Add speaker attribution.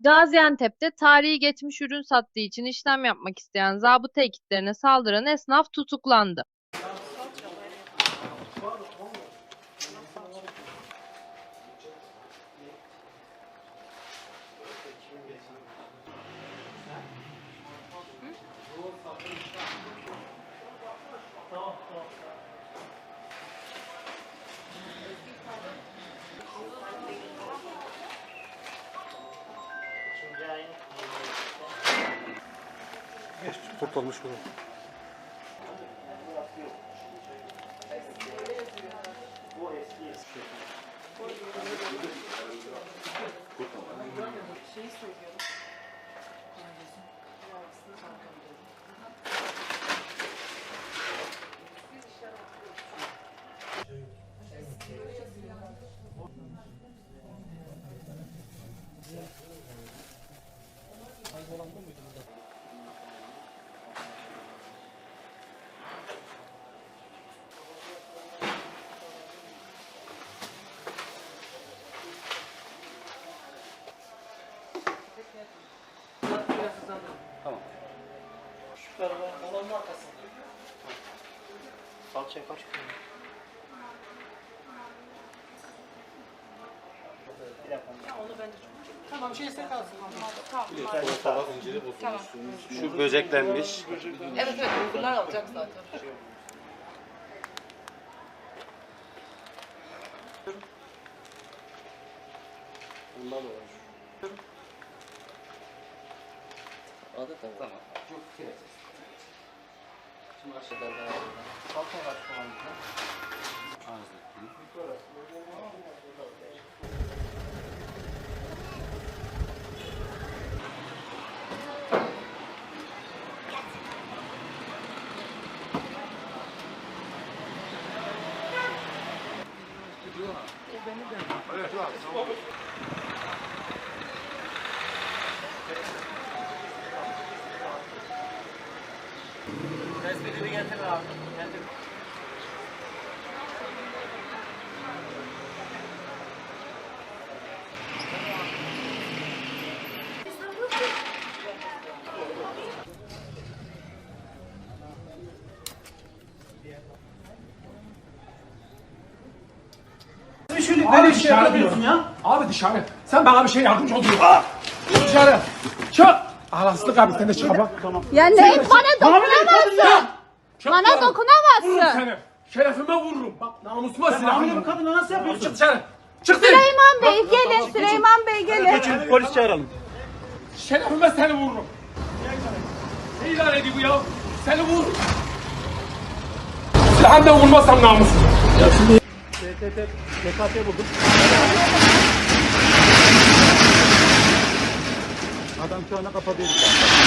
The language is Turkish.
Speaker 1: Gaziantep'te tarihi geçmiş ürün sattığı için işlem yapmak isteyen zabıta ekiplerine saldıran esnaf tutuklandı.
Speaker 2: Kurtulmuş bunu.
Speaker 3: Şu tarafa olanın arkasında. Salçaya kaç koyuyor? Bir dakika.
Speaker 4: Tamam şeyse kalsın.
Speaker 2: Sabah zinciri bozulmuş. Şu böceklenmiş.
Speaker 4: Evet evet bunlar alacak zaten.
Speaker 3: Bundan da var. Adı tamam. Çok kire. Şimdi aşağıdan da Salça kaç kullandık? Tespitini getir abi. Getir.
Speaker 5: Şöyle böyle şey
Speaker 6: dışarı
Speaker 5: yapıyorsun ya.
Speaker 6: Abi dışarı. Sen bana bir şey yardımcı ol. Ah! Dışarı. Çık. Alaslık abi sen de çık baba.
Speaker 7: Ya ne bana?
Speaker 6: Çık
Speaker 7: Bana.
Speaker 6: Vururum
Speaker 7: dokunamazsın.
Speaker 6: seni. Şerefime vururum. Bak namusuma
Speaker 5: hamile
Speaker 6: silahım.
Speaker 5: bir kadına nasıl
Speaker 6: Çık
Speaker 5: yapıyorsun?
Speaker 6: dışarı. Çık.
Speaker 7: Süleyman Bey gelin Süleyman Bey gelin.
Speaker 3: Polis çağıralım.
Speaker 6: Şerefime seni vururum. Ne ilan ediyor bu ya? Seni vur. Silahımla vurmazsam namusum.
Speaker 3: TTT, TKT buldum. ikaw nakapabenta.